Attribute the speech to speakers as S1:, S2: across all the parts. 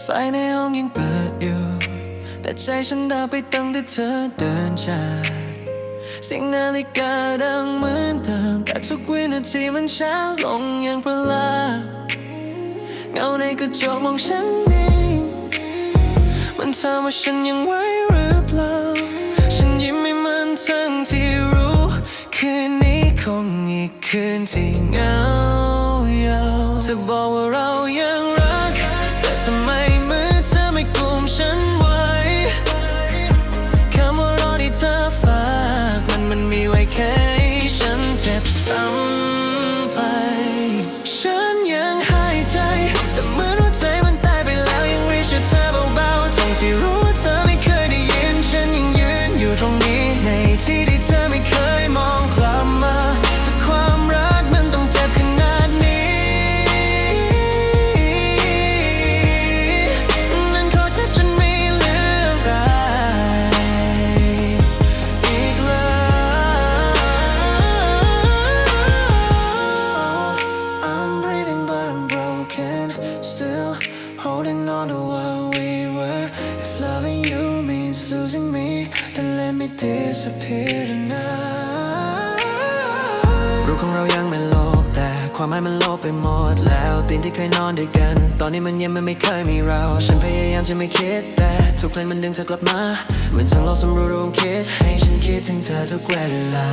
S1: ไฟในห้องยังเปิดอยู่ แต่ใจฉันดับไปตั้งแต่เธอเดินจากสียงนาฬิกาดังเหมือนเดิม แต่ทุกวินาทีมันช้าลงอย่างประหลาดเงาในกระจกมองฉันเองมันถามว่าฉันยังไหวหรือเปล่า ฉันยิ้มให้มันทั้งที่รู้ คืนนี้คงอีกคืนที่เหงายาวเธอบอกว่าเรายังรัก ทำไมมือเธอไม่กุมฉันไว้คำว่ารอที่เธอฝากมันมันมีไว้แค่ให้ฉันเจ็บซ้ำ losing me Then let me disappear tonight รู้ของเรายังไม่ลบแต่ความหมายมันลบไปหมดแล้วตีนที่เคยนอนด้วยกัน ตอนนี้มันเย็นมันไม่เคยมีเรา ฉันพยายามจะไม่คิดแต่ทุกเพลงมันดึงเธอกลับมา เหมือนทั้งโลกสำรู้รวมคิด ให้ฉันคิดถึงเธอทุกเวลา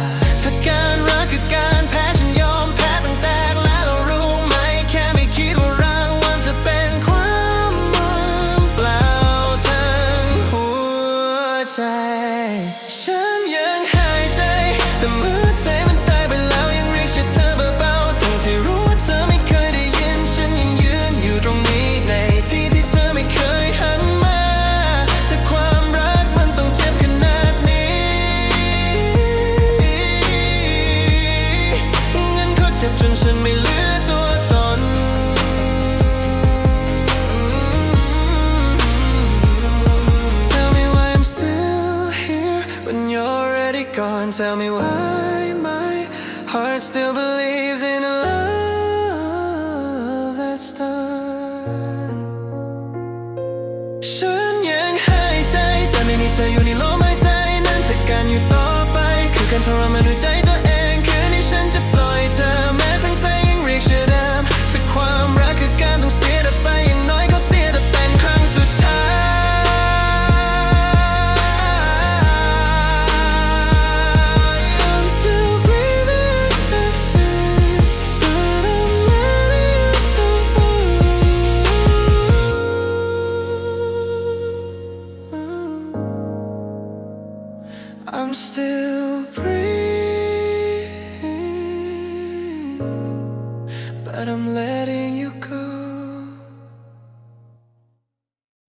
S1: ฉันไม่เหลือตัวตน Tell me why I'm still here when you're already gone. Tell me why my heart still believes in a love that's done. ฉันยังหายใจแต่ไม่มีเธออยู่ในลมหายใจนั้นถ้าการอยู่ต่อไป คือการทรมานด้วยใจตัวเอง I'm still breathing, but I'm letting.